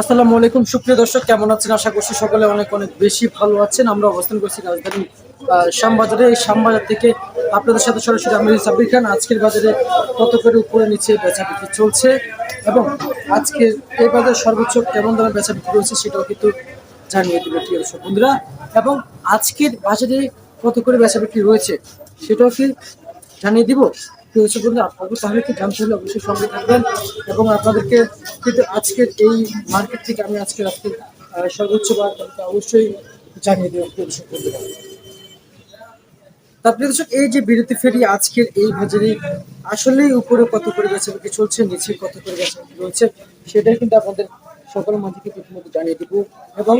আসসালামু আলাইকুম, সুপ্রিয় দর্শক, কেমন আছেন? আশা করছি সকলে অনেক অনেক বেশি ভালো আছেন। আমরা অবস্থান করছি রাজধানী শ্যামবাজারে। এই শ্যামবাজার থেকে আপনাদের সাথে সরাসরি আমি সাব্বির খান। আজকের বাজারে কত করে উপরে নিচে বেচা বিক্রি চলছে এবং আজকের এই বাজারে সর্বোচ্চ কেমন দামে বেচা বিক্রি রয়েছে সেটাও কিন্তু জানিয়ে দেবে প্রিয় দর্শক বন্ধুরা। এবং আজকের বাজারে কত করে বেচা বিক্রি রয়েছে সেটাও কি জানিয়ে দিব? প্রিয় দর্শক বন্ধুরা আপনাদের তাহলে কি জানতে হলে অবশ্যই সঙ্গে থাকবেন। এবং আপনাদেরকে কিন্তু আজকের এই মার্কেট থেকে আমি আজকে আহ, সর্বোচ্চ বার অবশ্যই জানিয়ে দেবো দর্শক বন্ধুরা তারপরে দর্শক এই যে বিরতি ফেরি আজকের এই বাজারে আসলেই উপরে কত করে বেচা বিক্রি চলছে নিচে কত করে বিক্রি রয়েছে সেটাই কিন্তু আপনাদের সকলের মাঝে ইতিমধ্যে জানিয়ে দিব। এবং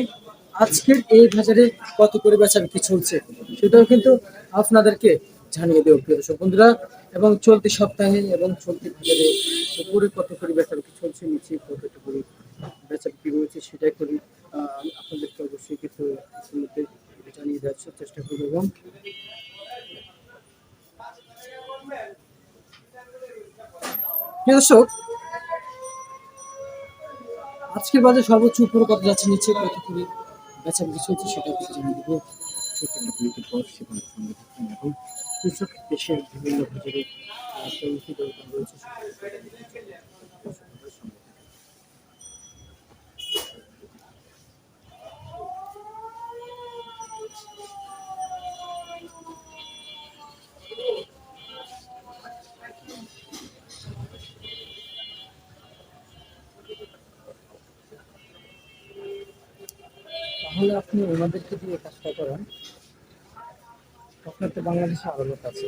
আজকের এই বাজারে কত করে বেচা বিক্রি চলছে সেটাও কিন্তু আপনাদেরকে জানিয়ে দেব প্রিয় দর্শক বন্ধুরা। এবং চলতি সপ্তাহে এবং চলতি বাজারে উপরে কত করে বেচা বিক্রি চলছে নিচে কত করে বেচা বিক্রি রয়েছে সেটাই করি আপনাদেরকে অবশ্যই ইতিমধ্যে জানিয়ে দেওয়ার চেষ্টা করব এবং আজকের বাজারে সর্বোচ্চ উপরে কত যাচ্ছে নিচে কত করে বেচা বিক্রি চলছে সেটা কিছু জানিয়ে দেবো। ছোট্ট একটা বিরতির পর সেখানে সঙ্গে থাকবেন এবং কৃষক দেশের বিভিন্ন বাজারে রয়েছে। তাহলে আপনি ওনাদেরকে দিয়ে কাজটা করেন আপনার তো বাংলাদেশে আদালত আছে।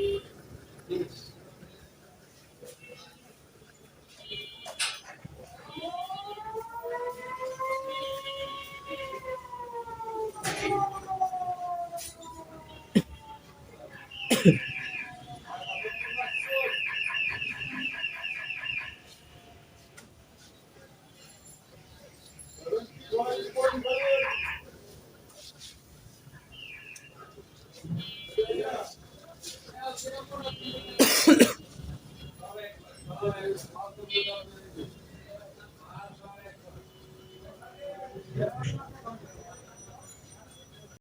Yeah.